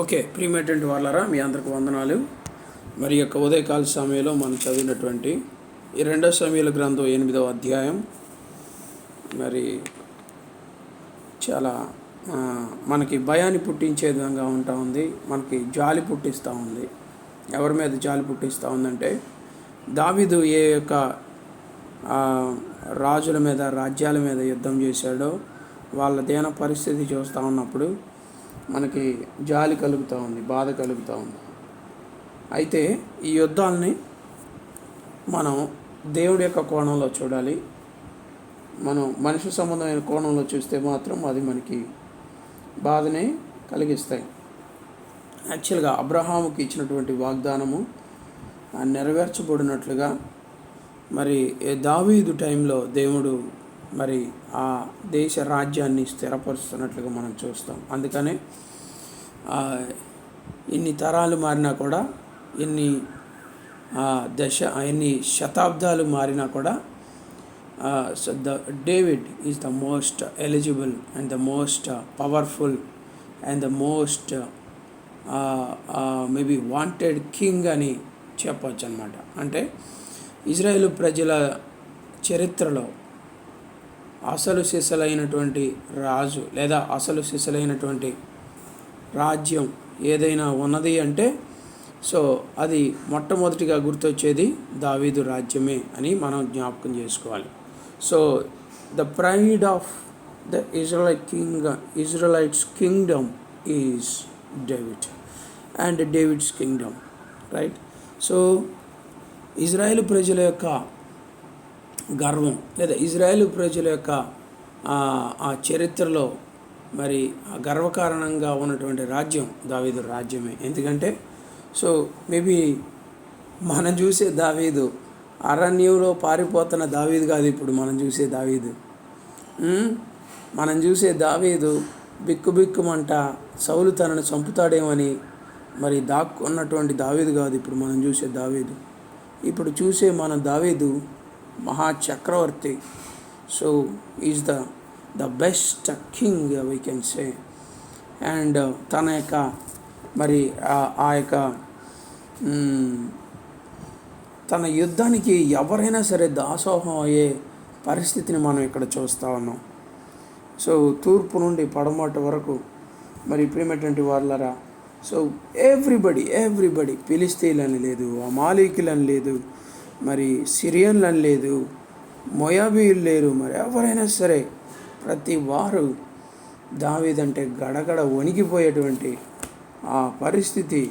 Okay ప్రీమేటెంట్ వాళ్ళరా మీ అందరికి వందనాలు. మరి యొక్క ఉదయకాల సమయంలో మనం చదివినటువంటి ఈ రెండో సమయాల గ్రంథం ఎనిమిదవ అధ్యాయం. మరి చాలా మనకి భయాన్ని పుట్టించే విధంగా ఉంటా ఉంది మనకి జాలి పుట్టిస్తూ ఉంది. ఎవరి మీద జాలి పుట్టిస్తూ ఉందంటే దావిదు ఏ యొక్క రాజుల మీద రాజ్యాల మీద యుద్ధం చేశాడో వాళ్ళ దేన పరిస్థితి చూస్తూ ఉన్నప్పుడు మనకి జాలి కలుగుతూ ఉంది బాధ కలుగుతూ ఉంది. అయితే ఈ యుద్ధాలని మనం దేవుడి యొక్క కోణంలో చూడాలి. మనం మనిషి సంబంధమైన కోణంలో చూస్తే మాత్రం అది మనకి బాధనే కలిగిస్తాయి. యాక్చువల్గా అబ్రహాముకి ఇచ్చినటువంటి వాగ్దానము నెరవేర్చబడినట్లుగా మరి ఏ దావీదు టైంలో దేవుడు మరి ఆ దేశ రాజ్యాన్ని స్థిరపరుస్తున్నట్లుగా మనం చూస్తాం. అందుకనే ఎన్ని తరాలు మారినా కూడా ఎన్ని ఆ, దశ ఎన్ని శతాబ్దాలు మారినా కూడా so the David is the most eligible and the most powerful and the most maybe wanted king అని చెప్పవచ్చు అనమాట అంటే ఇజ్రాయేల్ ప్రజల చరిత్రలో అసలు సిసలైనటువంటి రాజు లేదా అసలు సిసలైనటువంటి రాజ్యం ఏదైనా ఉన్నది అంటే సో అది మొట్టమొదటిగా గుర్తొచ్చేది దావీదు రాజ్యమే అని మనం జ్ఞాపకం చేసుకోవాలి. So the pride of the Israel king Israelites kingdom is David and David's kingdom right? So Israel ప్రజల యొక్క గర్వం లేదా ఇజ్రాయేల్ ప్రజల యొక్క ఆ, చరిత్రలో మరి ఆ గర్వకారణంగా ఉన్నటువంటి రాజ్యం దావీదు రాజ్యమే. ఎందుకంటే సో మేబీ మనం చూసే దావీదు అరణ్యంలో పారిపోతున్న దావీదు కాదు ఇప్పుడు మనం చూసే దావీదు. మనం చూసే దావీదు బిక్కుబిక్కుమంట సౌలు తనను చంపుతాడేమని మరి దాక్కున్నటువంటి దావీదు కాదు ఇప్పుడు మనం చూసే దావీదు. ఇప్పుడు చూసే మన దావీదు మహా చక్రవర్తి so is the the best king we can say and uh, తన యొక్క మరి ఆ- యొక్క తన యుద్ధానికి ఎవరైనా సరే దాసోహం అయ్యే పరిస్థితిని మనం ఇక్కడ చూస్తూ ఉన్నాం. సో తూర్పు నుండి పడమట వరకు మరి ప్రియమైనటువంటి వాళ్ళరా సో ఎవ్రీబడి ఎవ్రీబడి పిలిస్తీలని లేదు అమాలీకులని లేదు మరి సిరియన్లని లేదు మొయాబీయులు లేరు మరి. ఎవరైనా సరే ప్రతి వారు దావీదంటే గడగడ వణికిపోయేటువంటి ఆ పరిస్థితి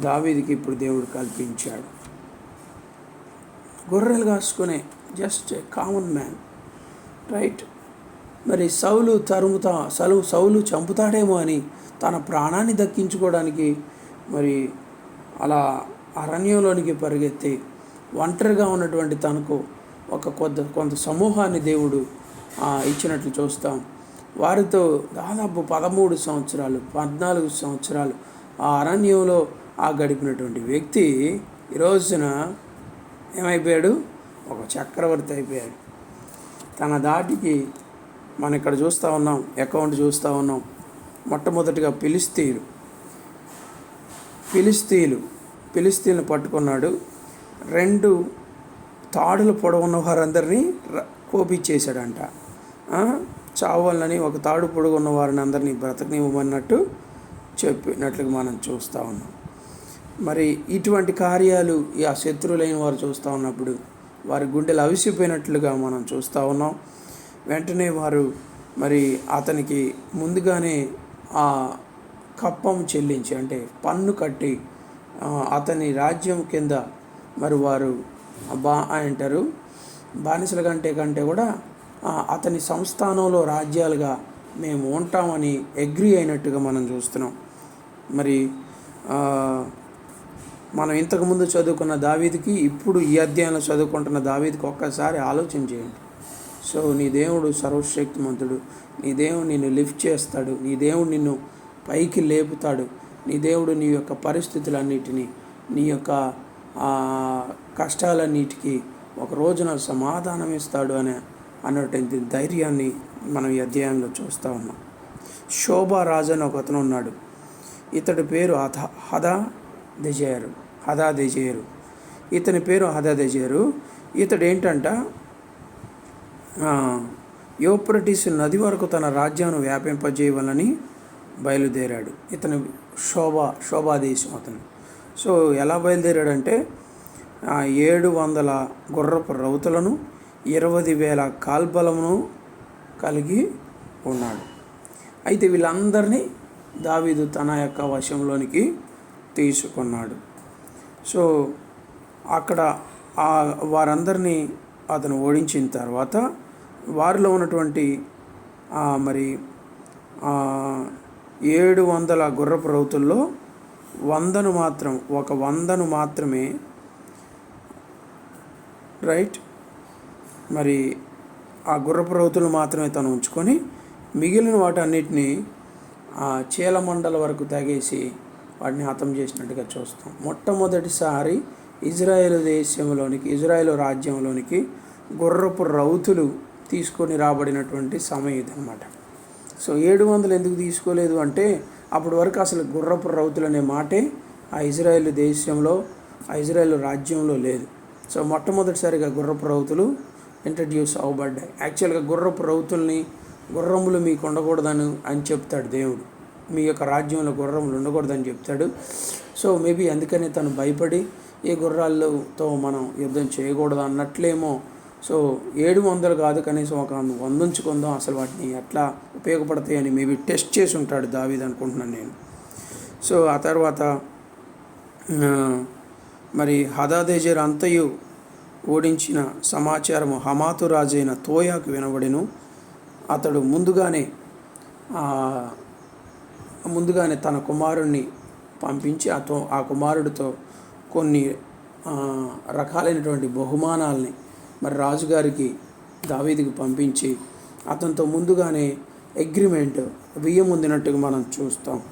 దావీదికి ఇప్పుడు దేవుడు కల్పించాడు. గొర్రెలు కాసుకునే జస్ట్ కామన్ మ్యాన్ రైట్ మరి సౌలు తరుముతా సలు సౌలు చంపుతాడేమో అని తన ప్రాణాన్ని దక్కించుకోవడానికి మరి అలా అరణ్యంలోనికి పరిగెత్తి ఒంటరిగా ఉన్నటువంటి తనకు ఒక కొంత కొంత సమూహాన్ని దేవుడు ఇచ్చినట్లు చూస్తాం. వారితో దాదాపు పదమూడు సంవత్సరాలు పద్నాలుగు సంవత్సరాలు ఆ అరణ్యంలో ఆ గడిపినటువంటి వ్యక్తి ఈ రోజున ఏమైపోయాడు? ఒక చక్రవర్తి అయిపోయాడు. తన దాటికి మనం ఇక్కడ చూస్తూ ఉన్నాం అకౌంట్ చూస్తూ ఉన్నాం. మొట్టమొదటిగా పిలిస్తీలు పిలిస్తీలు పిలిస్తీలను పట్టుకున్నాడు రెండు తాడులు పొడవున్న వారందరినీ ర- కోపించేశాడంట చావాలని ఒక తాడు పొడుగున్న వారిని అందరినీ బ్రతకనివ్వమన్నట్టు చెప్పినట్లుగా మనం చూస్తూ ఉన్నాం. మరి ఇటువంటి కార్యాలు ఈ ఆ శత్రువులైన వారు చూస్తూ ఉన్నప్పుడు వారి గుండెలు అవిసిపోయినట్లుగా మనం చూస్తూ ఉన్నాం. వెంటనే వారు మరి అతనికి ముందుగానే ఆ కప్పం చెల్లించి అంటే పన్ను కట్టి అతని రాజ్యం కింద మరి వారు బా అంటారు. బానిసల కంటే కంటే కూడా అతని సంస్థానంలో రాజ్యాలుగా మేము ఉంటామని అగ్రి అయినట్టుగా మనం చూస్తున్నాం. మరి మనం ఇంతకుముందు చదువుకున్న దావీదికి ఇప్పుడు ఈ అధ్యాయంలో చదువుకుంటున్న దావీదికి ఒక్కసారి ఆలోచన చేయండి. సో నీ దేవుడు సర్వశక్తిమంతుడు. నీ దేవుడు నిన్ను లిఫ్ట్ చేస్తాడు. నీ దేవుడు నిన్ను పైకి లేపుతాడు. నీ దేవుడు నీ యొక్క పరిస్థితులన్నిటినీ నీ యొక్క కష్టాలన్నిటికీ ఒక రోజున సమాధానం ఇస్తాడు అనే అన్నటువంటి ధైర్యాన్ని మనం ఈ అధ్యాయంలో చూస్తూ ఉన్నాం. శోభారాజు అని ఒక అతను ఉన్నాడు. ఇతడి పేరు అథ హదా దెజేరు హదా దెజేరు ఇతని పేరు హదా దెజేరు ఇతడు ఏంటంట యోప్రటిస్ నది వరకు తన రాజ్యాన్ని వ్యాపింపజేయవాలని బయలుదేరాడు. ఇతని శోభ శోభాదేశం అతను. సో ఎలా బయలుదేరాడంటే ఏడు వందల గుర్రపు రౌతులను ఇరవై వేల కాల్బలమును కలిగి ఉన్నాడు. అయితే వీళ్ళందరినీ దావీదు తన యొక్క వశంలోనికి తీసుకున్నాడు. సో అక్కడ ఆ వారందరినీ అతను ఓడించిన తర్వాత వారిలో ఉన్నటువంటి మరి ఏడు వందల గుర్రపు రౌతుల్లో వందను మాత్రం ఒక వందను మాత్రమే రైట్? మరి ఆ గుర్రపు రౌతులు మాత్రమే తను ఉంచుకొని మిగిలిన వాటన్నిటిని ఆ చీలమండల వరకు తగేసి వాటిని హతం చేసినట్టుగా చూస్తాం. మొట్టమొదటిసారి ఇజ్రాయేల్ దేశంలోనికి ఇజ్రాయేల్ రాజ్యంలోనికి గుర్రపు రౌతులు తీసుకొని రాబడినటువంటి సమయం ఇదనమాట సో ఏడు వందలు ఎందుకు తీసుకోలేదు అంటే అప్పటి వరకు అసలు గుర్రపు రౌతులు అనే మాటే ఆ ఇజ్రాయేల్ దేశంలో ఆ ఇజ్రాయేల్ రాజ్యంలో లేదు. సో మొట్టమొదటిసారిగా గుర్రపు రౌతులు ఇంట్రడ్యూస్ అవ్వబడ్డాయి యాక్చువల్గా గుర్రపు రౌతుల్ని గుర్రములు మీకు ఉండకూడదని అని చెప్తాడు దేవుడు. మీ యొక్క రాజ్యంలో గుర్రములు ఉండకూడదని చెప్తాడు. సో మేబీ అందుకని తను భయపడి ఏ గుర్రాలతో మనం యుద్ధం చేయకూడదు అన్నట్లేమో సో ఏడు వందలు కాదు కనీసం ఒక వంద ఉంచుకుందాం అసలు వాటిని ఎట్లా ఉపయోగపడతాయి అని మేబీ టెస్ట్ చేసి ఉంటాడు దావీద్ అనుకుంటున్నాను నేను. సో ఆ తర్వాత మరి హదాదేజర్ అంతయు ఓడించిన సమాచారము హమాతు రాజైన తోయాకు వినబడిను. అతడు ముందుగానే ముందుగానే తన కుమారుణ్ణి పంపించి ఆ తో ఆ కుమారుడితో కొన్ని రకాలైనటువంటి బహుమానాల్ని మరి రాజుగారికి దావీదికి పంపించి అతనితో ముందుగానే అగ్రిమెంట్ బియ్యం ఉందినట్టుగా మనం చూస్తాం.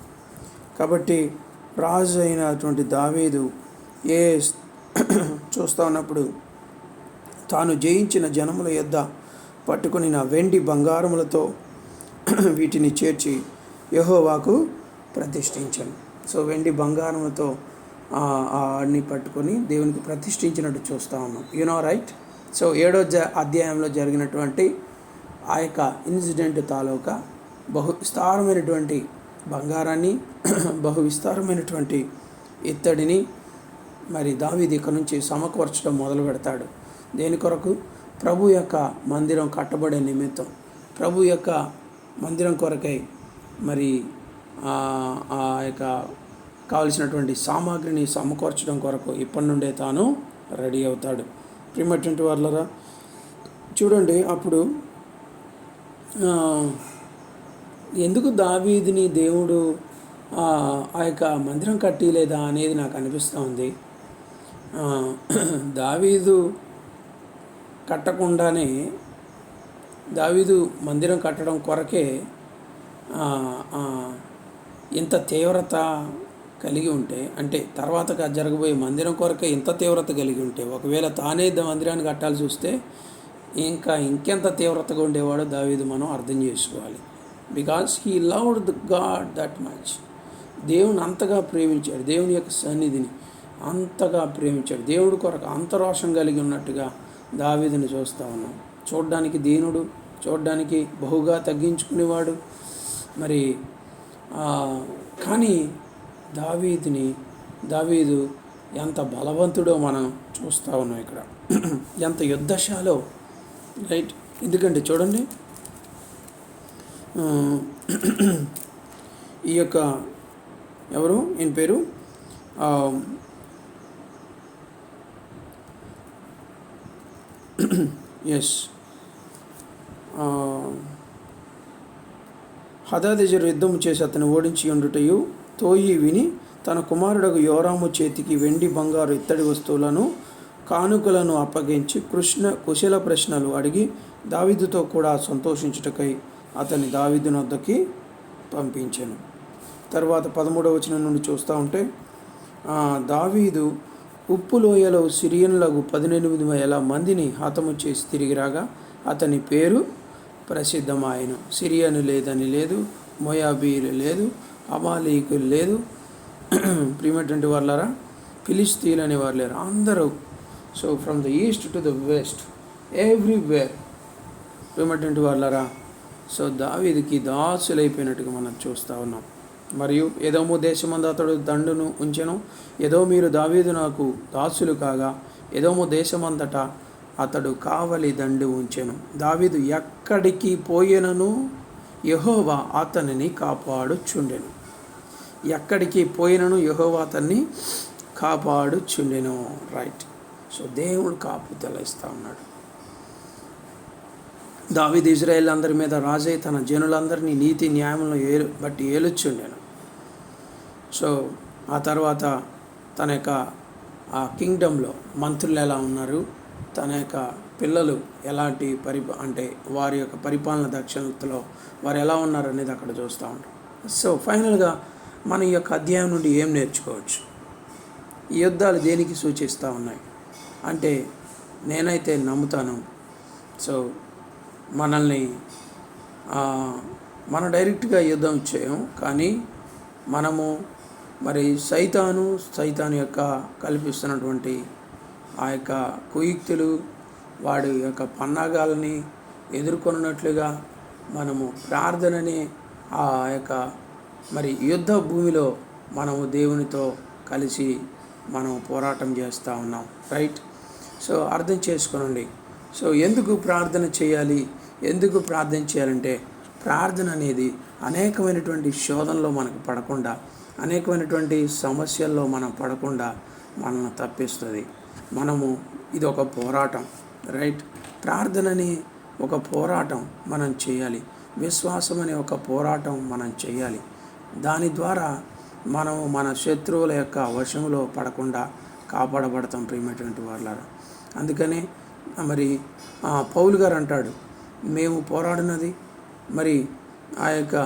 కాబట్టి రాజు అయినటువంటి దావీదు ఏ చూస్తా ఉన్నప్పుడు తాను జయించిన జనముల యొద్ద పట్టుకుని నా వెండి బంగారములతో వీటిని చేర్చి యెహోవాకు ప్రతిష్ఠించాను. సో వెండి బంగారములతో ఆ, అన్ని పట్టుకొని దేవునికి ప్రతిష్ఠించినట్టు చూస్తూ ఉన్నాం. యునో రైట్ సో ఏడో జ అధ్యాయంలో జరిగినటువంటి ఆ యొక్క ఇన్సిడెంట్ తాలూకా బహు విస్తారమైనటువంటి బంగారాన్ని బహు విస్తారమైనటువంటి ఇత్తడిని మరి దావీది ఇక్కడ నుంచి సమకూర్చడం మొదలు పెడతాడు. దేని కొరకు? ప్రభు యొక్క మందిరం కట్టబడే నిమిత్తం. ప్రభు యొక్క మందిరం కొరకై మరి ఆ ఆ యొక్క కావలసినటువంటి సామాగ్రిని సమకూర్చడం కొరకు ఇప్పటి నుండే తాను రెడీ అవుతాడు. ప్రిమటువంటి వాళ్ళరా చూడండి అప్పుడు ఎందుకు దావీదిని దేవుడు ఆ యొక్క మందిరం కట్టిలేదా అనేది నాకు అనిపిస్తూ ఉంది. దావీదు కట్టకుండానే దావీదు మందిరం కట్టడం కొరకే ఇంత తీవ్రత కలిగి ఉంటే అంటే తర్వాత జరగబోయే మందిరం కొరకే ఇంత తీవ్రత కలిగి ఉంటే ఒకవేళ తానే మందిరాన్ని కట్టాల్సి వస్తే ఇంకా ఇంకెంత తీవ్రతగా ఉండేవాడో దావీదు మనం అర్థం చేసుకోవాలి. Because he loved the God that much. దేవుని అంతగా ప్రేమించాడు. దేవుని యొక్క సన్నిధిని అంతగా ప్రేమించాడు. దేవుడి కొరకు అంతరోషం కలిగి ఉన్నట్టుగా దావీదుని చూస్తూ ఉన్నాం. చూడడానికి దీనుడు చూడడానికి బహుగా తగ్గించుకునేవాడు. మరి కానీ దావీదుని దావీదు ఎంత బలవంతుడో మనం చూస్తూ ఉన్నాం ఇక్కడ. ఎంత యుద్ధశాలో రైట్? ఎందుకంటే చూడండి ఈ యొక్క ఎవరు? ఈయన పేరు? ఎస్ హదాదెజరు యుద్ధం చేసి అతను ఓడించి ఉండుటయు తోయి విని తన కుమారుడకు యోరాము చేతికి వెండి బంగారు ఇత్తడి వస్తువులను కానుకలను అప్పగించి కృష్ణ కుశల ప్రశ్నలు అడిగి దావిదుతో కూడా సంతోషించుటకై అతని దావీదు వద్దకి పంపించాను. తర్వాత పదమూడవ వచనం నుండి చూస్తూ ఉంటే దావీదు ఉప్పు లోయలో సిరియన్లకు పదినెనిమిది వేల మందిని హతము చేసి తిరిగి రాగా అతని పేరు ప్రసిద్ధమాయను. సిరియను లేదని లేదు మొయాబీలు లేదు అమాలీకులు లేదు. ప్రియమైనటువంటి వాళ్ళారా ఫిలిస్తీన్ అనే వారు లేరు. అందరూ so from the east to the west everywhere ప్రియమైనటువంటి వాళ్ళారా సో దావీదికి దాసులైపోయినట్టుగా మనం చూస్తూ ఉన్నాం. మరియు ఏదోమో దేశమందు అతడు దండును ఉంచెను. ఏదో మీరు దావీదు నాకు దాసులు కాగా ఏదోమో దేశమంతటా అతడు కావలి దండు ఉంచెను. దావీదు ఎక్కడికి పోయినను? యహోవా అతనిని కాపాడుచుండెను. ఎక్కడికి పోయినను యహోవా అతన్ని కాపాడుచుండెను. రైట్ సో దేవుడు కాపు ఇస్తా ఉన్నాడు. దావిద్ ఇజ్రాయేల్ అందరి మీద రాజే తన జనులందరినీ నీతి న్యాయంలో ఏలు బట్టి ఏలుచుండెను. సో ఆ తర్వాత తన యొక్క ఆ కింగ్డమ్లో మంత్రులు ఎలా ఉన్నారు? తన యొక్క పిల్లలు ఎలాంటి పరి అంటే వారి యొక్క పరిపాలన దక్షిణతలో వారు ఎలా ఉన్నారు అనేది అక్కడ చూస్తూ ఉంటాం. సో ఫైనల్గా మన ఈ యొక్క అధ్యాయం నుండి ఏం నేర్చుకోవచ్చు? ఈ యుద్ధాలు దేనికి సూచిస్తూ ఉన్నాయి? అంటే నేనైతే నమ్ముతాను. సో మనల్ని మనం డైరెక్ట్గా యుద్ధం చేయము కానీ మనము మరి సైతాను సైతాను యొక్క కల్పిస్తున్నటువంటి ఆ యొక్క కుయుక్తులు వాడి యొక్క పన్నాగాలని ఎదుర్కొన్నట్లుగా మనము ప్రార్థనని ఆ యొక్క మరి యుద్ధ భూమిలో మనము దేవునితో కలిసి మనం పోరాటం చేస్తూ ఉన్నాం రైట్ సో అర్థం చేసుకోనండి. సో ఎందుకు ప్రార్థన చేయాలి? ఎందుకు ప్రార్థన చేయాలంటే ప్రార్థన అనేది అనేకమైనటువంటి శోధనలో మనకు పడకుండా అనేకమైనటువంటి సమస్యల్లో మనం పడకుండా మనల్ని తప్పిస్తుంది. మనము ఇది ఒక పోరాటం రైట్ ప్రార్థనని ఒక పోరాటం మనం చేయాలి. విశ్వాసం అనే ఒక పోరాటం మనం చేయాలి. దాని ద్వారా మనము మన శత్రువుల యొక్క వశంలో పడకుండా కాపాడబడతాం ప్రియమైనటువంటి వాళ్ళారా అందుకనే మరి ఆ, పౌలు గారు అంటాడు మేము పోరాడినది మరి ఆ యొక్క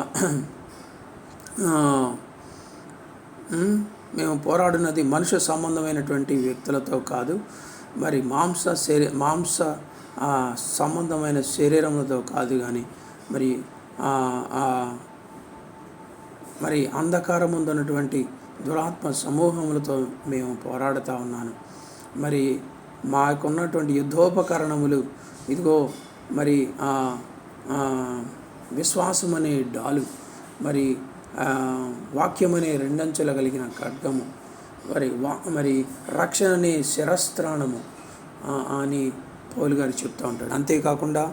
మేము పోరాడినది మనుష్య సంబంధమైనటువంటి వ్యక్తులతో కాదు మరి మాంస శరీ మాంస సంబంధమైన శరీరములతో కాదు కానీ మరి మరి అంధకారం ఉన్నటువంటి దురాత్మ సమూహములతో మేము పోరాడుతూ ఉన్నాను. మరి మాకున్నటువంటి యుద్ధోపకరణములు ఇదిగో మరి విశ్వాసం అనే డాలు మరి వాక్యమనే వాక్యం అనే రెండంచెల కలిగిన ఖడ్గము మరి వా మరి రక్షణ అనే శిరస్త్రాణము అని పౌలు గారు చెప్తూ ఉంటాడు. అంతేకాకుండా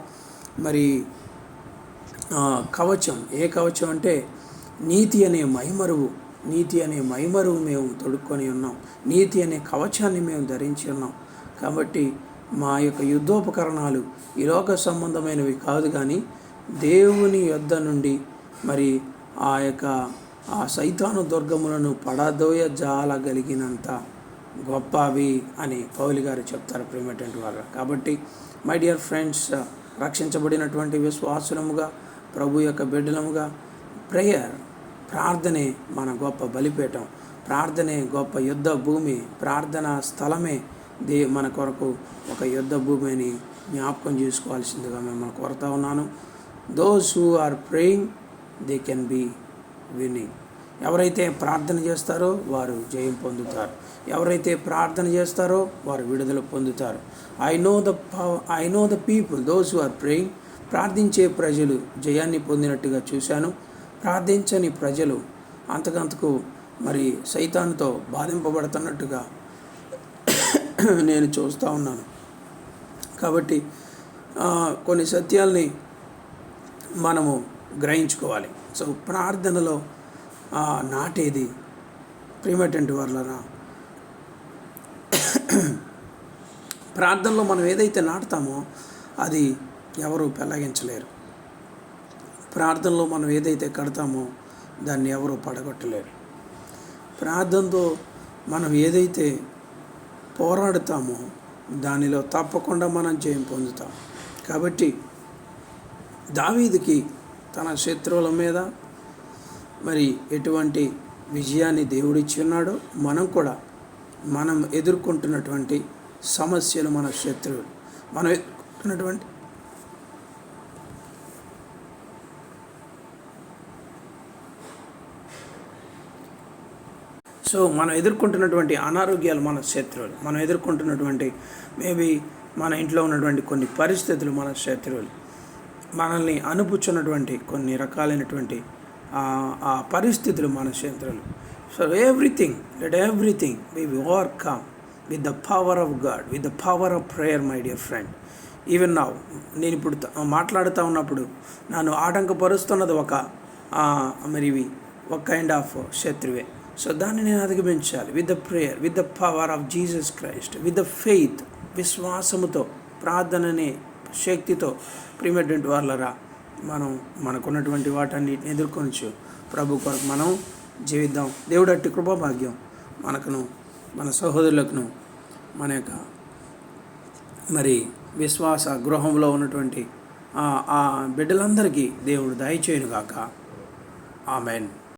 మరి కవచం ఏ కవచం అంటే నీతి అనే మైమరువు నీతి అనే మైమరువు మేము తొడుక్కొని ఉన్నాం. నీతి అనే కవచాన్ని మేము ధరించి ఉన్నాం. కాబట్టి మా యొక్క యుద్ధోపకరణాలు ఈ లోక సంబంధమైనవి కాదు కానీ దేవుని యొద్ద నుండి మరి ఆ యొక్క ఆ సైతాను దుర్గములను పడదోయ జాలగలిగినంత గొప్పవి అని పౌలి గారు చెప్తారు ప్రేమటువంటి వారు. కాబట్టి మై డియర్ ఫ్రెండ్స్ రక్షించబడినటువంటి విశ్వాసులముగా ప్రభు యొక్క బిడ్డలముగా ప్రేయర్ ప్రార్థనే మన గొప్ప బలిపీఠం. ప్రార్థనే గొప్ప యుద్ధ భూమి. ప్రార్థన స్థలమే దే మన కొరకు ఒక యుద్ధ భూమి అని జ్ఞాపకం చేసుకోవాల్సిందిగా మిమ్మల్ని కోరుతా ఉన్నాను. Those who are praying they can be winning ఎవరైతే ప్రార్థన చేస్తారో వారు జయం పొందుతారు. ఎవరైతే ప్రార్థన చేస్తారో వారు విడుదల పొందుతారు. I know the I know the people those who are praying ప్రార్థించే ప్రజలు జయాన్ని పొందినట్టుగా చూశాను. ప్రార్థించని ప్రజలు అంతకంతకు మరి సైతాన్తో బాధింపబడుతున్నట్టుగా నేను చూస్తూ ఉన్నాను. కాబట్టి కొన్ని సత్యాల్ని మనము గ్రహించుకోవాలి. సో ప్రార్థనలో నాటేది ప్రియమైనటువంటి వర్లరా? ప్రార్థనలో మనం ఏదైతే నాటుతామో అది ఎవరు పెళ్ళగించలేరు ప్రార్థనలో మనం ఏదైతే కడతామో దాన్ని ఎవరు పడగొట్టలేరు. ప్రార్థనతో మనం ఏదైతే పోరాడతామో దానిలో తప్పకుండా మనం జయం పొందుతాం. కాబట్టి దావీదుకి తన శత్రువుల మీద మరి ఎటువంటి విజయాన్ని దేవుడిచ్చి ఉన్నాడో మనం కూడా మనం ఎదుర్కొంటున్నటువంటి సమస్యలు మన శత్రువులు. మనం ఎదుర్కొంటున్నటువంటి సో మనం ఎదుర్కొంటున్నటువంటి అనారోగ్యాలు మన శత్రువులు. మనం ఎదుర్కొంటున్నటువంటి మేబీ మన ఇంట్లో ఉన్నటువంటి కొన్ని పరిస్థితులు మన శత్రువులు. మనల్ని అనుపుచ్చున్నటువంటి కొన్ని రకాలైనటువంటి ఆ, పరిస్థితులు మన శత్రువులు. So everything let everything we overcome with the power of God with the power of prayer my dear friend. Even నా నేను ఇప్పుడు మాట్లాడుతూ ఉన్నప్పుడు నన్ను ఆటంకపరుస్తున్నది ఒక మరి ఇవి ఒక కైండ్ ఆఫ్ శత్రువే. సో దాన్ని నేను అధిగమించాలి. With the prayer with the power of Jesus Christ with the faith విశ్వాసముతో ప్రార్థననే శక్తితో ప్రిమేటెంట్ వాళ్ళరా మనం మనకున్నటువంటి వాటన్నిటిని ఎదుర్కొనచ్చు. ప్రభు కొరకు మనం జీవిద్దాం. దేవుడు అట్టి కృపాభాగ్యం మనకును మన సహోదరులకును మన యొక్క మరి విశ్వాస గృహంలో ఉన్నటువంటి ఆ- ఆ బిడ్డలందరికీ దేవుడు దయచేయునుగాక ఆమెన్.